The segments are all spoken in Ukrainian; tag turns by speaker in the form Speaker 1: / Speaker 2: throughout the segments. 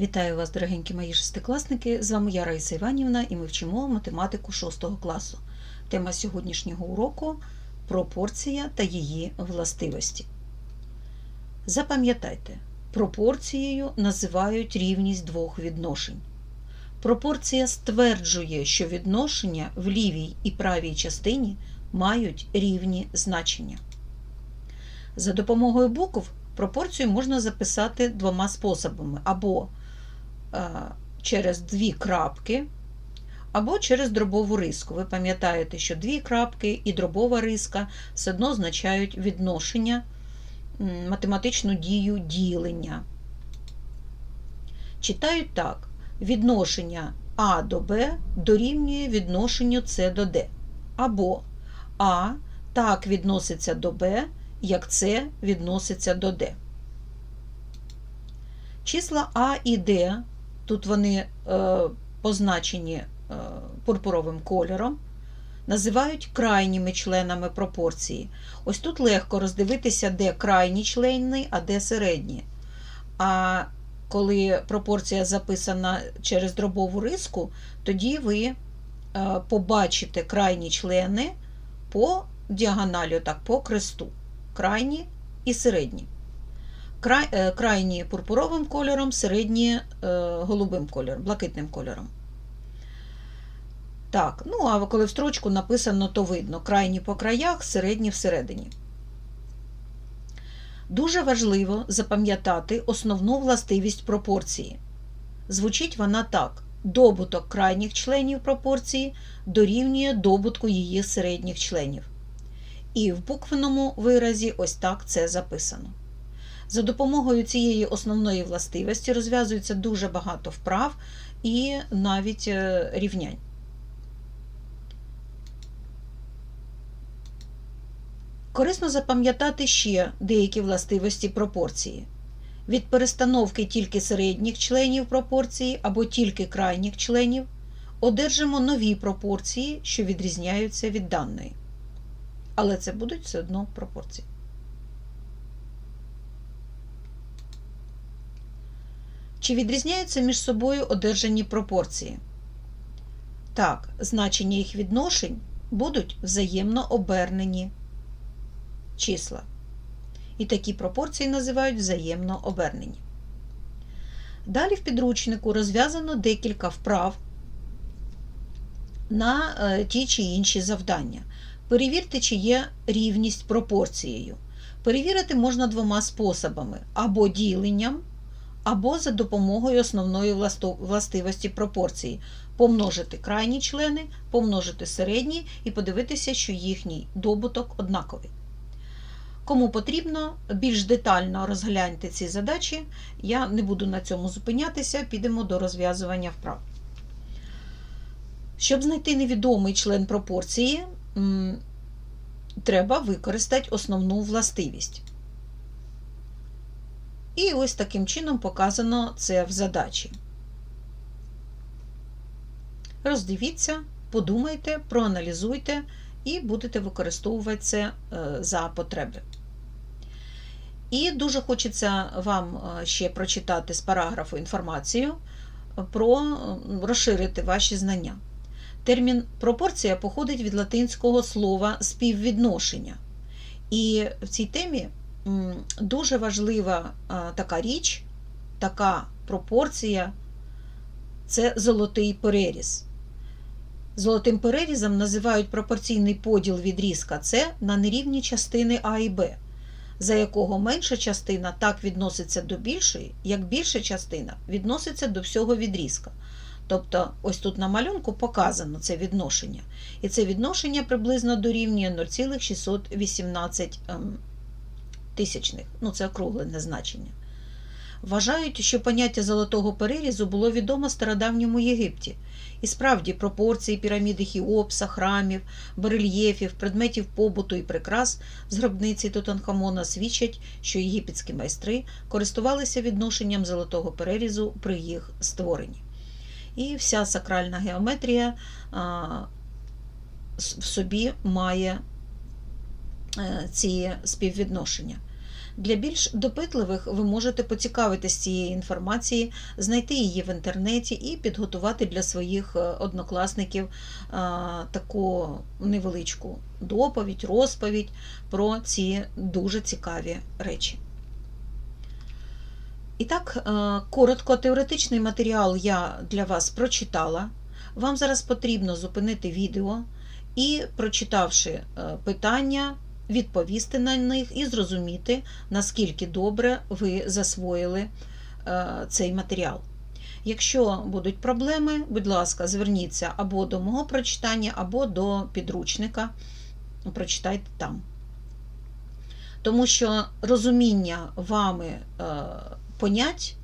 Speaker 1: Вітаю вас, дорогенькі мої шестикласники! З вами я Раїса Іванівна і ми вчимо математику 6 класу. Тема сьогоднішнього уроку пропорція та її властивості. Запам'ятайте, пропорцією називають рівність двох відношень. Пропорція стверджує, що відношення в лівій і правій частині мають рівні значення. За допомогою букв пропорцію можна записати двома способами: або через дві крапки, або через дробову риску. Ви пам'ятаєте, що дві крапки і дробова риска все одно означають відношення, математичну дію ділення. Читають так: відношення А до Б дорівнює відношенню С до Д. Або А так відноситься до Б, як С відноситься до Д. Числа А і Д, тут вони е, позначені е, пурпуровим кольором, називають крайніми членами пропорції. Ось тут легко роздивитися, де крайні члени, а де середні. А коли пропорція записана через дробову риску, тоді ви е, побачите крайні члени по діагоналі, так, по кресту. Крайні і середні. Край, е, крайні пурпуровим кольором, середні е, голубим кольором, блакитним кольором. Так, ну а коли в строчку написано, то видно крайні по краях, середні всередині. Дуже важливо запам'ятати основну властивість пропорції. Звучить вона так: добуток крайніх членів пропорції дорівнює добутку її середніх членів. І в буквеному виразі ось так це записано. За допомогою цієї основної властивості розв'язується дуже багато вправ і навіть е, рівнянь. Корисно запам'ятати ще деякі властивості пропорції. Від перестановки тільки середніх членів пропорції або тільки крайніх членів одержимо нові пропорції, що відрізняються від даної. Але це будуть все одно пропорції. Чи відрізняються між собою одержані пропорції? Так, значення їх відношень будуть взаємно обернені числа. І такі пропорції називають взаємно обернені. Далі в підручнику розв'язано декілька вправ на е, ті чи інші завдання. Перевірте, чи є рівність пропорцією. Перевірити можна двома способами: або діленням, або за допомогою основної властивості пропорції. Помножити крайні члени, помножити середні і подивитися, що їхній добуток однаковий. Кому потрібно, більш детально розгляньте ці задачі. Я не буду на цьому зупинятися, підемо до розв'язування вправ. Щоб знайти невідомий член пропорції, треба використати основну властивість. І ось таким чином показано це в задачі. Роздивіться, подумайте, проаналізуйте і будете використовувати це за потреби. І дуже хочеться вам ще прочитати з параграфу інформацію про розширити ваші знання. Термін пропорція походить від латинського слова співвідношення. І в цій темі дуже важлива така річ, така пропорція це золотий переріз. Золотим перерізом називають пропорційний поділ відрізка С на нерівні частини А і Б, за якого менша частина так відноситься до більшої, як більша частина відноситься до всього відрізка. Тобто, ось тут на малюнку показано це відношення. І це відношення приблизно дорівнює 0,618 тисячних. Ну, це округлене значення. Вважають, що поняття золотого перерізу було відомо стародавньому Єгипті. І справді пропорції піраміди Хіопса, храмів, барельєфів, предметів побуту і прикрас з гробниці Тутанхамона свідчать, що єгипетські майстри користувалися відношенням золотого перерізу при їх створенні. І вся сакральна геометрія а, в собі має е, ці співвідношення. Для більш допитливих ви можете поцікавитись цієї інформації, знайти її в інтернеті і підготувати для своїх е, однокласників а, таку невеличку доповідь, розповідь про ці дуже цікаві речі. І так, е, коротко теоретичний матеріал я для вас прочитала. Вам зараз потрібно зупинити відео і, прочитавши е, питання, відповісти на них і зрозуміти, наскільки добре ви засвоїли е, цей матеріал. Якщо будуть проблеми, будь ласка, зверніться або до мого прочитання, або до підручника. Прочитайте там. Тому що розуміння вами е, понять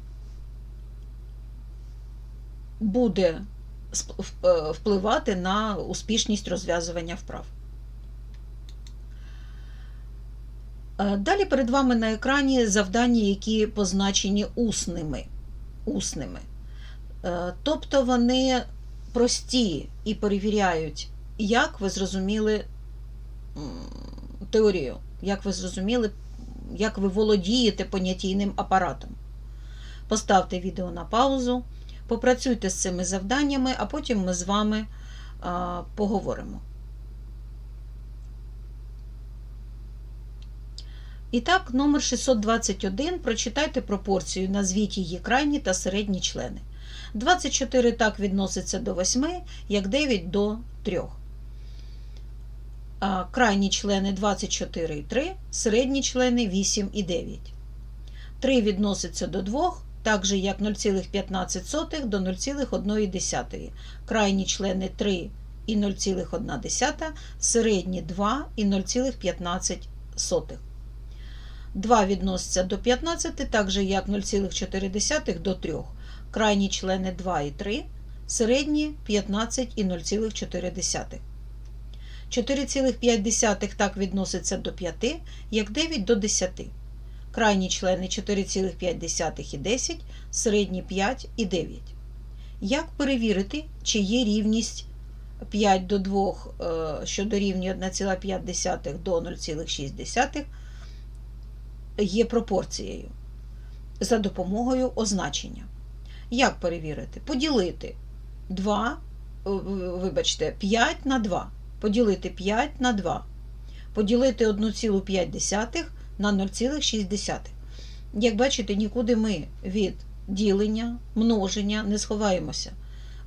Speaker 1: буде впливати на успішність розв'язування вправ. Далі перед вами на екрані завдання, які позначені усними. усними. Е, тобто вони прості і перевіряють, як ви зрозуміли теорію, як ви зрозуміли, як ви володієте понятійним апаратом. Поставте відео на паузу, попрацюйте з цими завданнями, а потім ми з вами а, поговоримо. І так, номер 621. Прочитайте пропорцію, назвіть її крайні та середні члени. 24 так відноситься до 8, як 9 до 3. А крайні члени 24 і 3, середні члени 8 і 9. 3 відноситься до 2, так же як 0,15 до 0,1. Крайні члени 3 і 0,1, середні 2 і 0,15. 2 відноситься до 15, так же як 0,4 до 3. Крайні члени 2 і 3, середні 15 і 0,4. 4,5 так відноситься до 5, як 9 до 10. Крайні члени 4,5 і 10, середні 5 і 9. Як перевірити, чи є рівність 5 до 2, е, що дорівнює 1,5 до 0,6 є пропорцією за допомогою означення. Як перевірити? Поділити 2, е, вибачте, 5 на 2 поділити 5 на 2, поділити 1,5 на 0,6. Як бачите, нікуди ми від ділення, множення не сховаємося.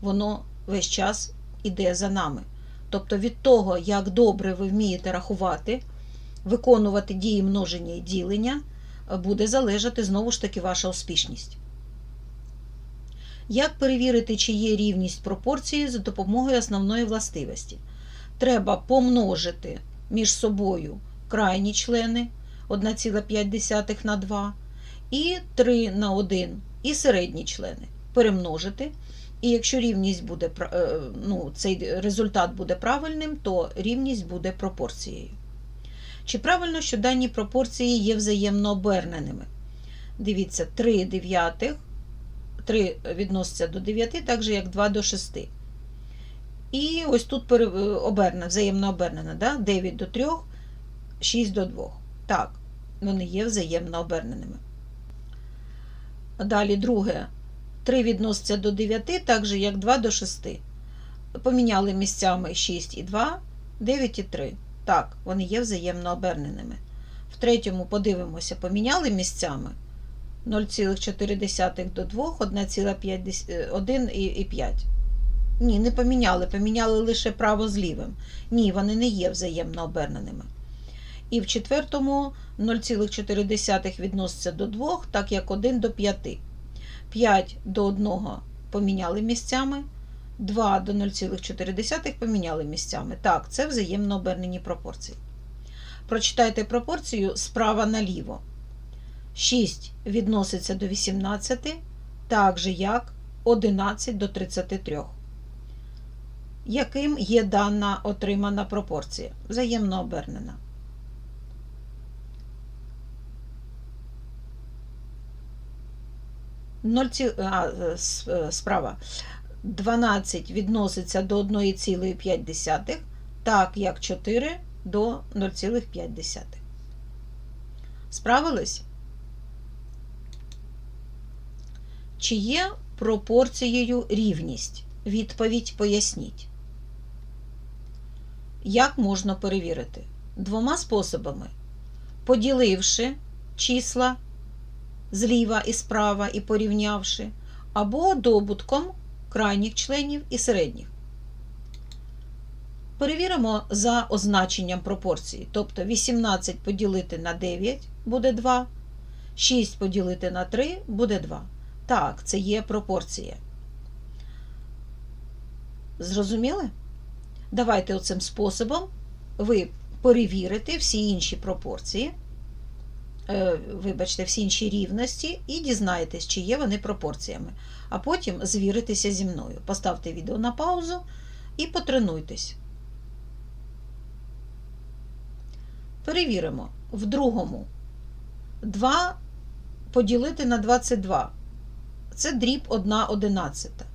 Speaker 1: Воно весь час іде за нами. Тобто від того, як добре ви вмієте рахувати, виконувати дії множення і ділення, буде залежати знову ж таки ваша успішність. Як перевірити, чи є рівність пропорції за допомогою основної властивості? треба помножити між собою крайні члени 1,5 на 2 і 3 на 1 і середні члени. Перемножити. І якщо рівність буде, е, ну, цей результат буде правильним, то рівність буде пропорцією. Чи правильно, що дані пропорції є взаємно оберненими? Дивіться, 3 дев'ятих, 3 відноситься до 9, так же як 2 до 6. І ось тут оберне, взаємно обернено, да? 9 до 3, 6 до 2. Так, вони є взаємно оберненими. Далі друге. 3 відноситься до 9, так же, як 2 до 6. Поміняли місцями 6 і 2, 9 і 3. Так, вони є взаємно оберненими. В третьому, подивимося, поміняли місцями 0,4 до 2, 1,5 Ні, не поміняли, поміняли лише право з лівим. Ні, вони не є взаємно оберненими. І в четвертому 0,4 відноситься до 2, так як 1 до 5. 5 до 1 поміняли місцями, 2 до 0,4 поміняли місцями. Так, це взаємно обернені пропорції. Прочитайте пропорцію справа наліво. 6 відноситься до 18, так же як 11 до 33 яким є дана отримана пропорція, взаємно обернена. а, е, справа 12 відноситься до 1,5, так як 4 до 0,5. Справились? Чи є пропорцією рівність? Відповідь поясніть. Як можна перевірити? Двома способами. Поділивши числа зліва і справа і порівнявши, або добутком крайніх членів і середніх. Перевіримо за означенням пропорції. Тобто 18 поділити на 9 буде 2, 6 поділити на 3 буде 2. Так, це є пропорція. Зрозуміли? Давайте оцим способом ви перевірите всі інші пропорції, вибачте, всі інші рівності і дізнаєтесь, чи є вони пропорціями. А потім звіритеся зі мною. Поставте відео на паузу і потренуйтесь. Перевіримо. В другому 2 поділити на 22. Це дріб 1 одинадцята.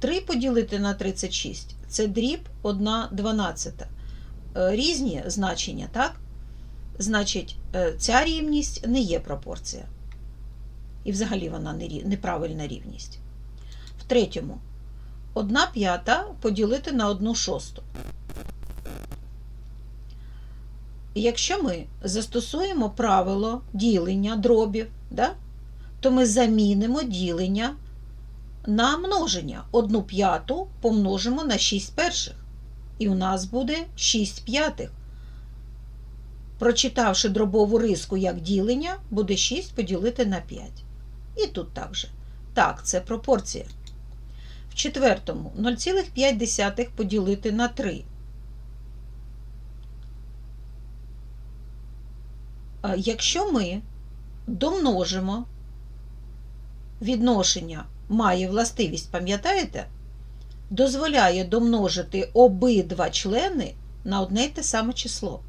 Speaker 1: 3 поділити на 36 це дріб 1 дванадцята. Е, Різні значення, так? Значить, е, ця рівність не є пропорція. І взагалі вона неправильна рівність. В третьому 1 п'ята поділити на 1 шосту. Якщо ми застосуємо правило ділення дробів, да, то ми замінимо ділення на множення. 1 п'яту помножимо на 6 перших. І у нас буде 6 п'ятих. Прочитавши дробову риску як ділення, буде 6 поділити на 5. І тут також. Так, це пропорція. В четвертому 0,5 поділити на 3. Якщо ми домножимо відношення має властивість, пам'ятаєте? Дозволяє домножити обидва члени на одне й те саме число.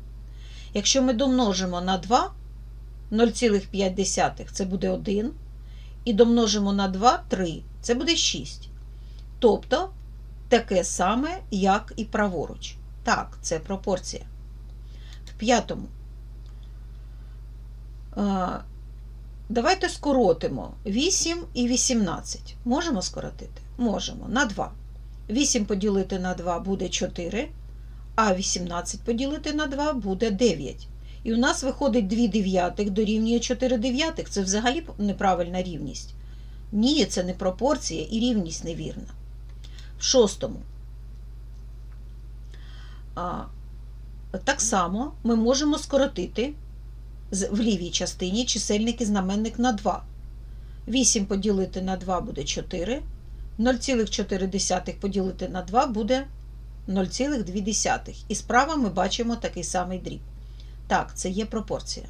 Speaker 1: Якщо ми домножимо на 2, 0,5 це буде 1, і домножимо на 2 3, це буде 6. Тобто таке саме, як і праворуч. Так, це пропорція. В п'ятому. Давайте скоротимо 8 і 18. Можемо скоротити? Можемо. На 2. 8 поділити на 2 буде 4, а 18 поділити на 2 буде 9. І у нас виходить 2 дев'ятих дорівнює 4 дев'ятих. Це взагалі неправильна рівність. Ні, це не пропорція і рівність невірна. В шостому. А, так само ми можемо скоротити в лівій частині чисельник і знаменник на 2. 8 поділити на 2 буде 4. 0,4 поділити на 2 буде 0,2. І справа ми бачимо такий самий дріб. Так, це є пропорція.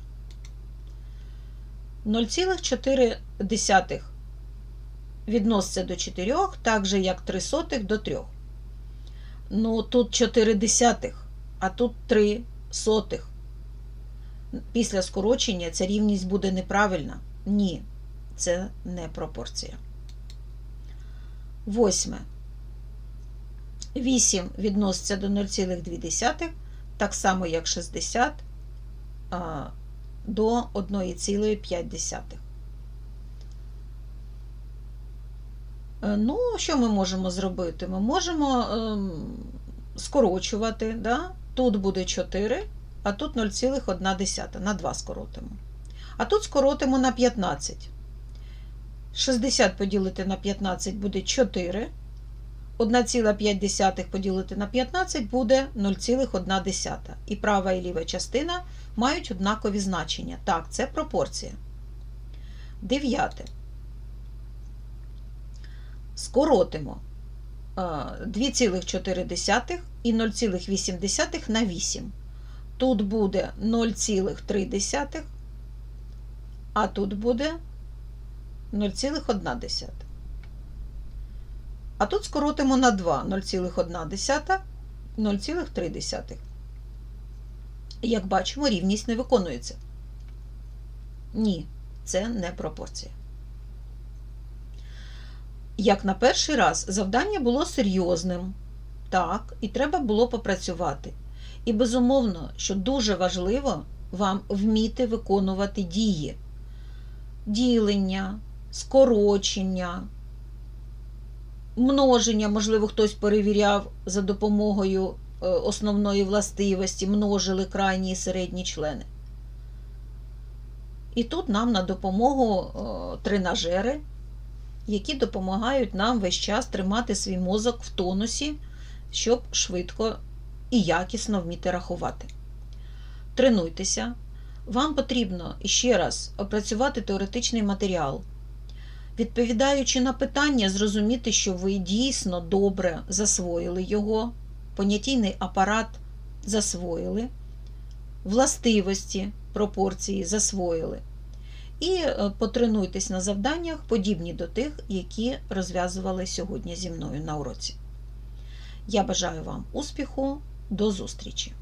Speaker 1: 0,4 відноситься до 4, так же як 3 сотих до 3. Ну, тут 4 десятих, а тут 3 сотих після скорочення ця рівність буде неправильна? Ні, це не пропорція. Восьме. 8 відноситься до 0,2, так само як 60 до 1,5. Е, Ну, що ми можемо зробити? Ми можемо ем, скорочувати. Да? Тут буде 4, а тут 0,1 на 2 скоротимо. А тут скоротимо на 15. 60 поділити на 15 буде 4. 1,5 поділити на 15 буде 0,1. І права і ліва частина мають однакові значення. Так, це пропорція. Дев'яте. Скоротимо е, 2,4 і 0,8 на 8. Тут буде 0,3, а тут буде 0,1. А тут скоротимо на 2 0,1, 0,3. Як бачимо, рівність не виконується. Ні, це не пропорція. Як на перший раз, завдання було серйозним. Так, і треба було попрацювати. І безумовно, що дуже важливо вам вміти виконувати дії, ділення, скорочення, множення, можливо, хтось перевіряв за допомогою е, основної властивості, множили крайні і середні члени. І тут нам на допомогу е, тренажери, які допомагають нам весь час тримати свій мозок в тонусі, щоб швидко і якісно вміти рахувати. Тренуйтеся. Вам потрібно ще раз опрацювати теоретичний матеріал, відповідаючи на питання, зрозуміти, що ви дійсно добре засвоїли його, понятійний апарат засвоїли, властивості пропорції засвоїли. І е, потренуйтесь на завданнях, подібні до тих, які розв'язували сьогодні зі мною на уроці. Я бажаю вам успіху, до зустрічі!